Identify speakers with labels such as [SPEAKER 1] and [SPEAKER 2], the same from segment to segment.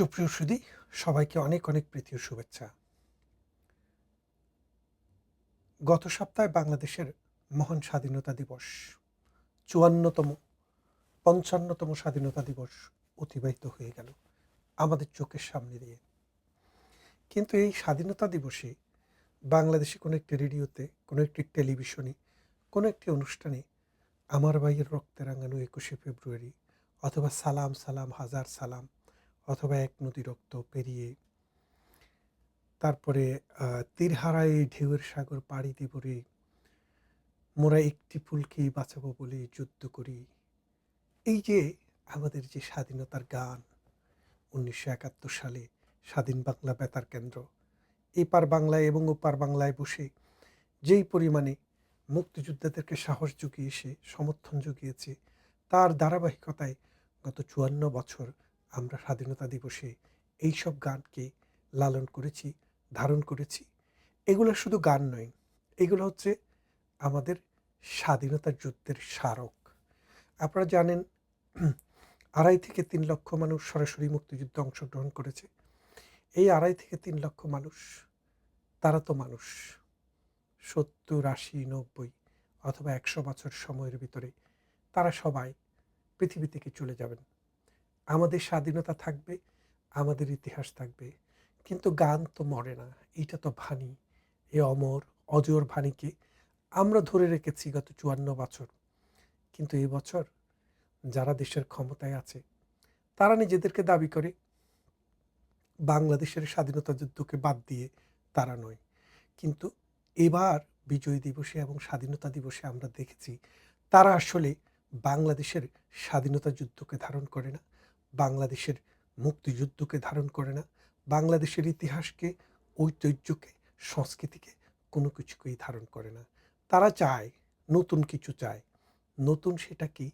[SPEAKER 1] সুপ্রিয় সুদী সবাইকে অনেক অনেক প্রীতি শুভেচ্ছা। গত সপ্তাহে বাংলাদেশের মহান স্বাধীনতা দিবস, চুয়ান্নতম, পঞ্চান্নতম স্বাধীনতা দিবস অতিবাহিত হয়ে গেল আমাদের চোখের সামনে দিয়ে। কিন্তু এই স্বাধীনতা দিবসে বাংলাদেশে কোনো একটি রেডিওতে, কোনো একটি টেলিভিশনে, কোনো একটি অনুষ্ঠানে আমার ভাইয়ের রক্তে রাঙানো একুশে ফেব্রুয়ারি অথবা সালাম সালাম, হাজার সালাম অথবা এক নদী রক্ত পেরিয়ে তারপরে তীরহারায় ঢেউয়ের সাগর পাড়ি দিব রে মোরা একটি ফুলকেই বাঁচাবো বলে যুদ্ধ করি। এই যে আমাদের যে স্বাধীনতার গান, উনিশশো একাত্তর সালে স্বাধীন বাংলা বেতার কেন্দ্র। এপার বাংলায় এবং ওপার বাংলায় বসে যেই পরিমাণে মুক্তিযোদ্ধাদেরকে সাহস জুগিয়েছে সমর্থন জুগিয়েছে, তার ধারাবাহিকতায় গত চুয়ান্ন বছর আমরা স্বাধীনতা দিবসে এইসব গানকে লালন করেছি, ধারণ করেছি। এগুলো শুধু গান নয়, এগুলো হচ্ছে আমাদের স্বাধীনতা যুদ্ধের স্মারক। আপনারা জানেন, আড়াই থেকে তিন লক্ষ মানুষ সরাসরি মুক্তিযুদ্ধে অংশগ্রহণ করেছে। এই আড়াই থেকে তিন লক্ষ মানুষ, তারা তো মানুষ। সত্তর, আশি, নব্বই অথবা একশো বছর সময়ের ভিতরে তারা সবাই পৃথিবী থেকে চলে যাবেন। আমাদের স্বাধীনতা থাকবে, আমাদের ইতিহাস থাকবে। কিন্তু গান তো মরে না এইটা তো ভানি। এ অমর, অজর ভানিকে আমরা ধরে রেখেছি গত চুয়ান্ন বছর। কিন্তু এই বছর যারা দেশের ক্ষমতায় আছে, তারা নিজেদেরকে দাবি করে, বাংলাদেশের স্বাধীনতা যুদ্ধকে বাদ দিয়ে তারা নয়। কিন্তু এবার বিজয় দিবসে এবং স্বাধীনতা দিবসে আমরা দেখেছি, তারা আসলে বাংলাদেশের স্বাধীনতা যুদ্ধকে ধারণ করে না। বাংলাদেশের মুক্তিযুদ্ধকে ধারণ করে না। বাংলাদেশের ইতিহাসকে, ঐতিহ্যকে, সংস্কৃতিকে কোনো কিছুকেই ধারণ করে না। তারা চায়, নতুন কিছু চায়। নতুন সেটা কি?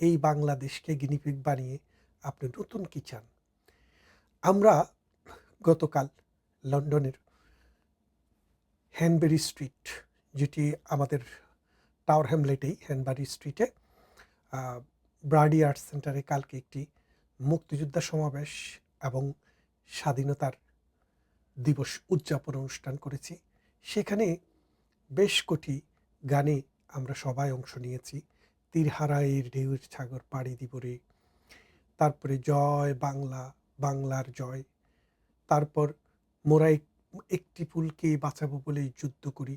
[SPEAKER 1] এই বাংলাদেশকে গিনিপিগ বানিয়ে আপনি নতুন কি চান? আমরা গতকাল লন্ডনের হ্যানবেরি স্ট্রিট, যেটি আমাদের টাওয়ার হ্যামলেটেই, হ্যানবারি স্ট্রিটে ব্রাডি আর্টস সেন্টারে কালকে একটি মুক্তিযোদ্ধা সমাবেশ এবং স্বাধীনতার দিবস উদযাপন অনুষ্ঠান করেছি। সেখানে বেশ কটি গানে আমরা সবাই অংশ নিয়েছি। তীরহারায়ের ঢেউয়ের সাগর পাড়ি দিবরে তারপরে জয় বাংলা, বাংলার জয়। তারপর মোরা এক- একটি ফুলকে বাঁচাবো বলেই যুদ্ধ করি।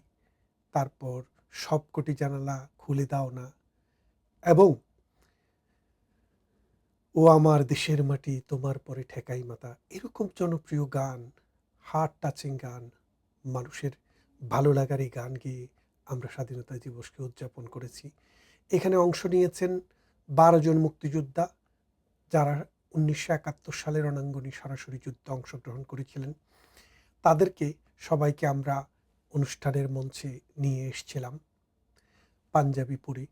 [SPEAKER 1] তারপর সবকটি জানালা খুলে দাও না। এবং ও আমার দেশের মাটি, তোমার পরে ঠেকাই মাতা। এরকম জনপ্রিয় গান হার্ট টাচিং গান, মানুষের ভালো লাগার এই গান গেয়ে আমরা স্বাধীনতা দিবসকে উদযাপন করেছি। এখানে অংশ নিয়েছেন বারো জন মুক্তিযোদ্ধা, যারা উনিশশো একাত্তর সালের রণাঙ্গনে সরাসরি যুদ্ধে অংশগ্রহণ করেছিলেন। তাদেরকে সবাইকে আমরা অনুষ্ঠানের মঞ্চে নিয়ে এসেছিলাম। পাঞ্জাবি পরে,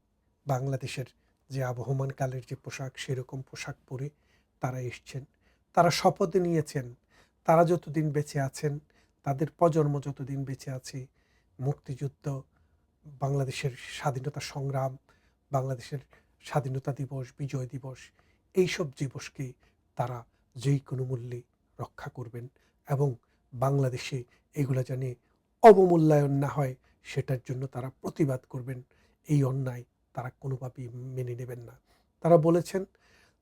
[SPEAKER 1] বাংলাদেশের যে আবহমান কালের যে পোশাক, সেরকম পোশাক পরে তারা এসছেন। তারা শপথ নিয়েছেন। তারা যতদিন বেঁচে আছেন, তাদের প্রজন্ম যতদিন বেঁচে আছে, মুক্তিযুদ্ধ, বাংলাদেশের স্বাধীনতা সংগ্রাম, বাংলাদেশের স্বাধীনতা দিবস, বিজয় দিবস, এইসব দিবসকে তারা যেই কোনো মূল্যে রক্ষা করবেন এবং বাংলাদেশে এগুলো জানে অবমূল্যায়ন না হয়, সেটার জন্য তারা প্রতিবাদ করবেন। এই অন্যায় তারা কোনোভাবেই মেনে নেবেন না। তারা বলেছেন,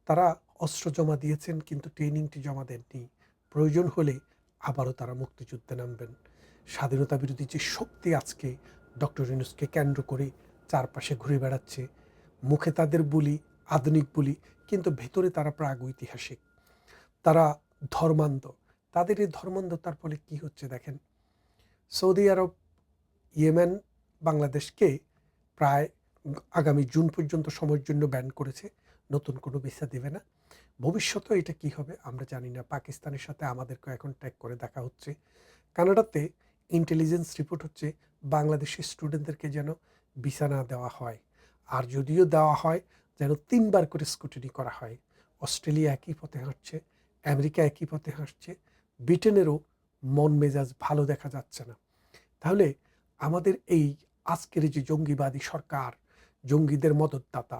[SPEAKER 1] তারা অস্ত্র জমা দিয়েছেন কিন্তু ট্রেনিংটি জমা দেননি। প্রয়োজন হলে আবারও তারা মুক্তিযুদ্ধে নামবেন। স্বাধীনতা বিরোধী যে শক্তি আজকে ডক্টর ইউনুসকে কেন্দ্র করে চারপাশে ঘুরে বেড়াচ্ছে, মুখে তাদের বলি, আধুনিক বলি, কিন্তু ভেতরে তারা প্রাগ ঐতিহাসিক। তারা ধর্মান্ধ। তাদের এই ধর্মান্ধতার ফলে কি হচ্ছে দেখেন? সৌদি আরব, ইয়েমেন, বাংলাদেশকে প্রায় আগামী জুন পর্যন্ত সময়ের জন্য ব্যান করেছে, নতুন কোনো ভিসা দেবে না। ভবিষ্যতে এটা কি হবে আমরা জানি না। পাকিস্তানের সাথে আমাদেরকে এখন ট্যাগ করে দেখা হচ্ছে। কানাডাতে ইন্টেলিজেন্স রিপোর্ট হচ্ছে, বাংলাদেশের স্টুডেন্টদেরকে যেন ভিসা না দেওয়া হয়। আর যদিও দেওয়া হয়, যেন তিনবার করে স্কুটিনি করা হয়। অস্ট্রেলিয়া একই পথে হাঁটছে, আমেরিকা একই পথে হাঁটছে, ব্রিটেনেরও মন মেজাজ ভালো দেখা যাচ্ছে না। তাহলে আমাদের এই আজকের যে জঙ্গিবাদী সরকার জঙ্গিদের মদতদাতা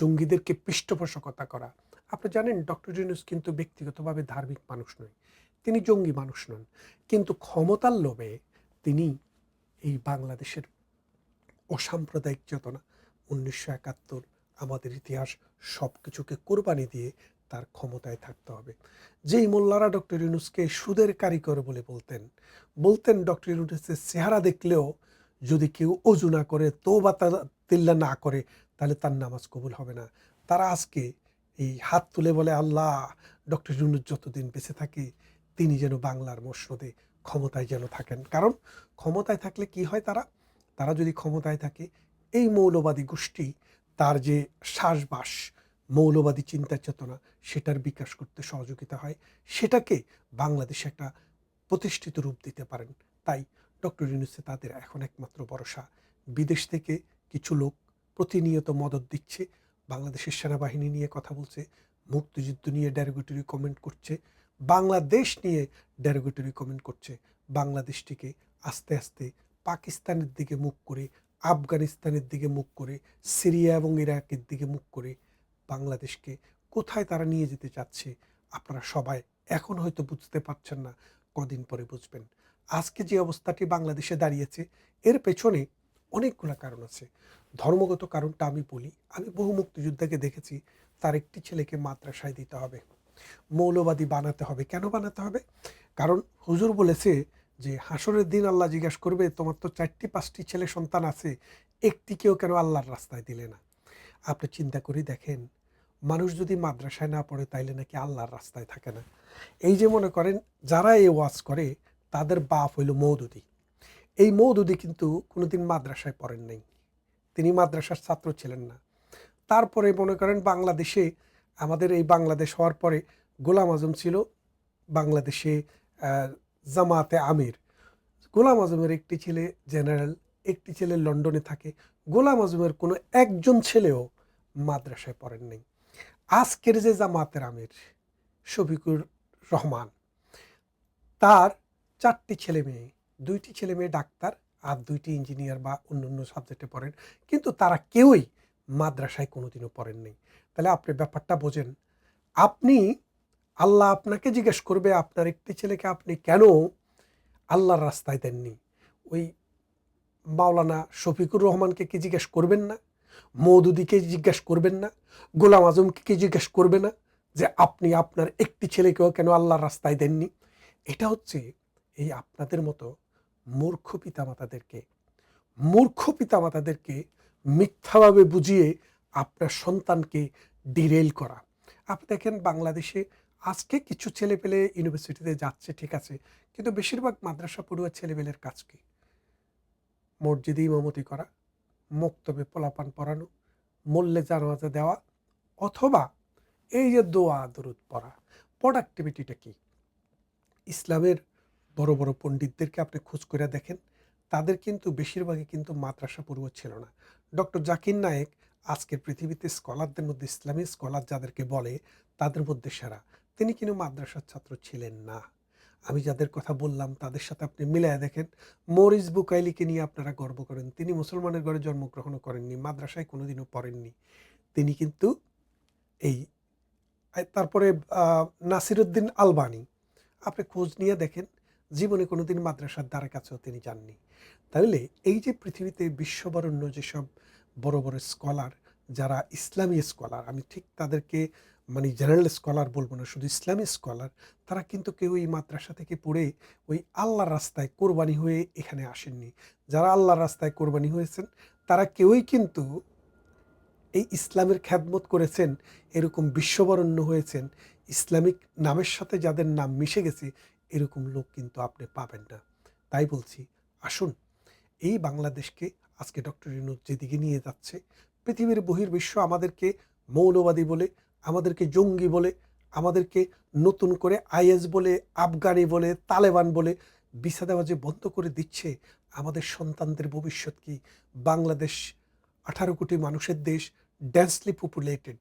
[SPEAKER 1] জঙ্গিদেরকে পৃষ্ঠপোষকতা করা। আপনি জানেন, ডক্টর ইউনুস কিন্তু ব্যক্তিগতভাবে ধার্মিক মানুষ নয়, তিনি জঙ্গি মানুষ নন। কিন্তু ক্ষমতার লোভে তিনি এই বাংলাদেশের অসাম্প্রদায়িক চেতনা, উনিশশো একাত্তর, আমাদের ইতিহাস সব কিছুকে কোরবানি দিয়ে তার ক্ষমতায় থাকতে হবে। যেই মোল্লারা ডক্টর ইউনুসকে সুদের কারিগর বলে বলতেন বলতেন ডক্টর ইউনুসের চেহারা দেখলেও যদি কেউ অজু না করে তো বা তিল্লা না করে, তাহলে তার নামাজ কবুল হবে না। তারা আজকে এই হাত তুলে বলে, আল্লাহ, ডক্টর ইউনুস যতদিন বেঁচে থাকে, তিনি যেন বাংলার মসনদে ক্ষমতায় যেন থাকেন। কারণ ক্ষমতায় থাকলে কি হয় তারা? তারা যদি ক্ষমতায় থাকে, এই মৌলবাদী গোষ্ঠী, তার যে শ্বাসবাস, মৌলবাদী চিন্তা চেতনা, সেটার বিকাশ করতে সহযোগিতা হয়। সেটাকে বাংলাদেশে একটা প্রতিষ্ঠিত রূপ দিতে পারেন। তাই ডক্টর ইউনুসে তাদের এখন একমাত্র ভরসা। বিদেশ থেকে কিছু লোক প্রতিনিয়ত মদত দিচ্ছে, বাংলাদেশের সেনাবাহিনী নিয়ে কথা বলছে, মুক্তিযুদ্ধ নিয়ে ডেরোগেটরি কমেন্ট করছে, বাংলাদেশ নিয়ে ডেরোগেটরি কমেন্ট করছে। বাংলাদেশটিকে আস্তে আস্তে পাকিস্তানের দিকে মুখ করে, আফগানিস্তানের দিকে মুখ করে, সিরিয়া এবং ইরাকের দিকে মুখ করে বাংলাদেশকে কোথায় তারা নিয়ে যেতে চাচ্ছে, আপনারা সবাই এখন হয়তো বুঝতে পারছেন না, কদিন পরে বুঝবেন। আজকে যে অবস্থাটি বাংলাদেশে দাঁড়িয়েছে, এর পেছনে অনেকগুলো কারণ আছে। ধর্মগত কারণটা আমি বলি। আমি বহু মুক্তিযোদ্ধাকে দেখেছি, তার একটি ছেলেকে মাদ্রাসায় দিতে হবে। মৌলবাদী বানাতে হবে। কেন বানাতে হবে? কারণ হুজুর বলেছে যে, হাসরের দিন আল্লাহ জিজ্ঞাসা করবে, তোমার তো চারটি, পাঁচটি ছেলে সন্তান আছে, একটিকেও কেন আল্লাহর রাস্তায় দিলে না? আপনি চিন্তা করে দেখেন, মানুষ যদি মাদ্রাসায় না পড়ে, তাইলে নাকি আল্লাহর রাস্তায় থাকে না। এই যে মনে করেন, যারা এই ওয়াজ করে তাদের বাপ হইল মৌদুদি। এই মৌদুদি কিন্তু কোনোদিন মাদ্রাসায় পড়েন নাই। তিনি মাদ্রাসার ছাত্র ছিলেন না। তারপরে মনে করেন বাংলাদেশে, আমাদের এই বাংলাদেশ হওয়ার পরে গোলাম আজম ছিল বাংলাদেশে জামাতে আমির। গোলাম আজমের একটি ছেলে জেনারেল, একটি ছেলে লন্ডনে থাকে। গোলাম আজমের কোনো একজন ছেলেও মাদ্রাসায় পড়েন নাই। আজকের যে জামাতের আমির শফিকুর রহমান, তার চারটি ছেলে মেয়ে, দুইটি ছেলে মেয়ে ডাক্তার আর দুইটি ইঞ্জিনিয়ার বা অন্য অন্য সাবজেক্টে পড়েন। কিন্তু তারা কেউই মাদ্রাসায় কোনোদিনও পড়েন নাই। তাহলে আপনি ব্যাপারটা বোঝেন। আপনি, আল্লাহ আপনাকে জিজ্ঞেস করবে, আপনার একটি ছেলেকে আপনি কেন আল্লাহর রাস্তায় দেননি? ওই মাওলানা শফিকুর রহমানকে কি জিজ্ঞেস করবেন না? মৌদুদিকে জিজ্ঞেস করবেন না? গোলাম আজমকে কি জিজ্ঞেস করবে না? যে আপনি আপনার একটি ছেলেকেও কেন আল্লাহর রাস্তায় দেননি? এটা হচ্ছে এই আপনাদের মতো মূর্খ পিতামাতাদেরকে মূর্খ পিতামাতাদেরকে মিথ্যাভাবে বুঝিয়ে আপনার সন্তানকে ডিরেল করা। আপনি দেখেন বাংলাদেশে আজকে কিছু ছেলে পেলে ইউনিভার্সিটিতে যাচ্ছে, ঠিক আছে, কিন্তু বেশিরভাগ মাদ্রাসা পড়ুয়া ছেলেপেলের কাজ কি? মসজিদে ইমামতি করা, মক্তবে পোলাপান পড়ানো মল্লে জানাজা দেওয়া, অথবা এই যে দোয়া, দরুদ পড়া। প্রোডাক্টিভিটিটা কি? ইসলামের বড় বড় পণ্ডিতদেরকে আপনি খোঁজ করে দেখেন, তাদের কিন্তু বেশিরভাগই কিন্তু মাদ্রাসা পড়ুয়া ছিল না। ডক্টর জাকির নায়েক আজকের পৃথিবীতে স্কলারদের মধ্যে, ইসলামী স্কলার যাদেরকে বলে, তাদের মধ্যে সেরা। তিনি কিন্তু মাদ্রাসার ছাত্র ছিলেন না। আমি যাদের কথা বললাম, তাদের সাথে আপনি মিলায় দেখেন, মরিস বুকাইলিকে নিয়ে আপনারা গর্ব করেন। তিনি মুসলমানের ঘরে জন্মগ্রহণও করেননি, মাদ্রাসায় কোনোদিনও পড়েননি। তিনি কিন্তু এই, তারপরে নাসিরুদ্দিন আলবানি। আপনি খোঁজ নিয়ে দেখেন জীবনে কোনোদিন মাদ্রাসার দ্বারা কাছেও তিনি যাননি। তাহলে এই যে পৃথিবীতে বিশ্ববরণ্য যেসব বড় বড় স্কলার, যারা ইসলামী স্কলার, আমি ঠিক তাদেরকে মানে জেনারেল স্কলার বলব না, শুধু ইসলামী স্কলার, তারা কিন্তু কেউ এই মাদ্রাসা থেকে পড়ে ওই আল্লাহর রাস্তায় কোরবানি হয়ে এখানে আসেননি। যারা আল্লাহর রাস্তায় কোরবানি হয়েছেন, তারা কেউই কিন্তু এই ইসলামের খ্যাদমত করেছেন, এরকম বিশ্ববরণ্য হয়েছেন, ইসলামিক নামের সাথে যাদের নাম মিশে গেছে এরকম লোক কিন্তু আপনি পাবেন না। তাই বলছি, আসুন, এই বাংলাদেশকে আজকে ডক্টর ইউনুস যেদিকে নিয়ে যাচ্ছে, পৃথিবীর বহির্বিশ্ব আমাদেরকে মৌলবাদী বলে, আমাদেরকে জঙ্গি বলে, আমাদেরকে নতুন করে আইএস বলে, আফগানি বলে, তালেবান বলে বিসা দেওয়া যে বন্ধ করে দিচ্ছে, আমাদের সন্তানদের ভবিষ্যৎ কি? বাংলাদেশ আঠারো কোটি মানুষের দেশ ডেন্সলি পপুলেটেড।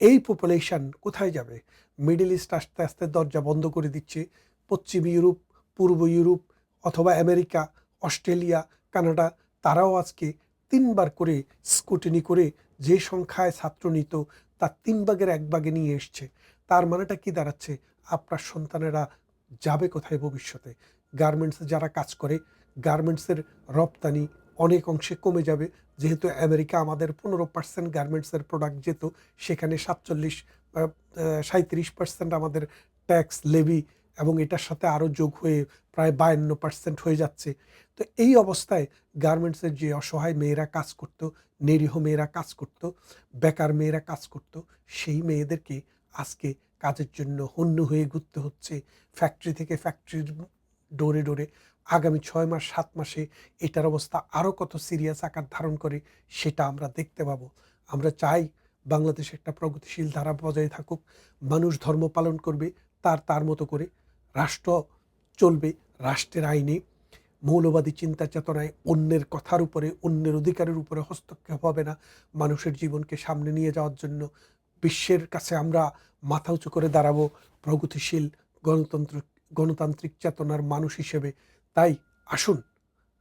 [SPEAKER 1] এই পপুলেশন কোথায় যাবে? মিডল ইস্ট আস্তে আস্তে দরজা বন্ধ করে দিচ্ছে পশ্চিম ইউরোপ, পূর্ব ইউরোপ অথবা আমেরিকা, অস্ট্রেলিয়া, কানাডা তারাও আজকে তিনবার করে স্কুটিনি করে যে সংখ্যায় ছাত্র নিত, তার তিন ভাগের এক ভাগে নিয়ে এসছে। তার মানেটা কি দাঁড়াচ্ছে? আপনার সন্তানেরা যাবে কোথায় ভবিষ্যতে? গার্মেন্টসে যারা কাজ করে, গার্মেন্টসের রপ্তানি অনেক অংশে কমে যাবে। যেহেতু আমেরিকা আমাদের পনেরো পার্সেন্ট গার্মেন্টসের প্রোডাক্ট যেত, সেখানে সাতচল্লিশ সাঁত্রিশ পার্সেন্ট আমাদের ট্যাক্স, লেভি এবং এটার সাথে আরও যোগ হয়ে প্রায় বায়ান্ন পার্সেন্ট হয়ে যাচ্ছে। তো এই অবস্থায় গার্মেন্টসের যে অসহায় মেয়েরা কাজ করত, নিরীহ মেয়েরা কাজ করত, বেকার মেয়েরা কাজ করত, সেই মেয়েদেরকে আজকে কাজের জন্য হন্য হয়ে ঘুরতে হচ্ছে। ফ্যাক্টরি থেকে ফ্যাক্টরির ডোরে ডোরে আগামী ছয় মাস, সাত মাসে এটার অবস্থা আরও কত সিরিয়াস আকার ধারণ করে সেটা আমরা দেখতে পাবো। আমরা চাই বাংলাদেশ একটা প্রগতিশীল ধারা বজায় থাকুক, মানুষ ধর্ম পালন করবে, তার তার মতো করে রাষ্ট্র চলবে, রাষ্ট্রের আইনে মৌলবাদী চিন্তা চেতনায় অন্যের কথার উপরে, অন্যের অধিকারের উপরে হস্তক্ষেপ হবে না মানুষের জীবনকে সামনে নিয়ে যাওয়ার জন্য। বিশ্বের কাছে আমরা মাথা উঁচু করে দাঁড়াবো প্রগতিশীল গণতন্ত্র, গণতান্ত্রিক চেতনার মানুষ হিসেবে। তাই আসুন,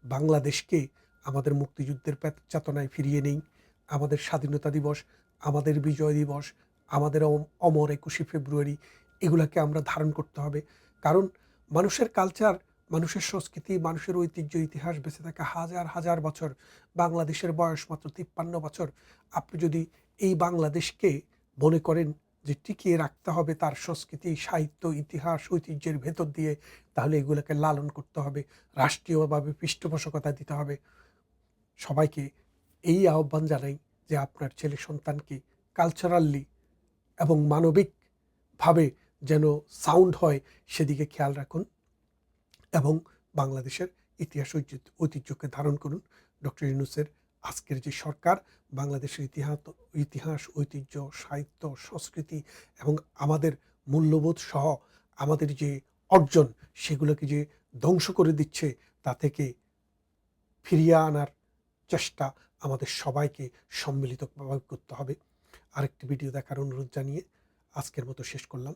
[SPEAKER 1] বাংলাদেশকে আমাদের মুক্তিযুদ্ধের চেতনায় ফিরিয়ে নেই। আমাদের স্বাধীনতা দিবস, আমাদের বিজয় দিবস, আমাদের অম- অমর একুশে ফেব্রুয়ারি, এগুলাকে আমরা ধারণ করতে হবে। কারণ মানুষের কালচার মানুষের সংস্কৃতি, মানুষের ঐতিহ্য, ইতিহাস বেঁচে থাকা হাজার হাজার বছর, বাংলাদেশের বয়স মাত্র তিপ্পান্ন বছর, আপনি যদি এই বাংলাদেশকে মনে করেন যে টিকিয়ে রাখতে হবে তার সংস্কৃতি, সাহিত্য, ইতিহাস, ঐতিহ্যের ভেতর দিয়ে, তাহলে এগুলোকে লালন করতে হবে, রাষ্ট্রীয়ভাবে পৃষ্ঠপোষকতা দিতে হবে। সবাইকে এই আহ্বান জানাই যে আপনার ছেলে সন্তানকে কালচারালি এবং মানবিকভাবে যেন সাউন্ড হয় সেদিকে খেয়াল রাখুন এবং বাংলাদেশের ইতিহাস ঐতিহ্য- ঐতিহ্যকে ধারণ করুন। ডক্টর ইউনুসের আজকের যে সরকার, বাংলাদেশের ইতিহাস ইতিহাস, ঐতিহ্য, সাহিত্য, সংস্কৃতি এবং আমাদের মূল্যবোধ সহ আমাদের যে অর্জন সেগুলোকে যে ধ্বংস করে দিচ্ছে, তা থেকে ফিরিয়ে আনার চেষ্টা আমাদের সবাইকে সম্মিলিতভাবে করতে হবে। আরেকটি ভিডিও দেখার অনুরোধ জানিয়ে আজকের মতো শেষ করলাম।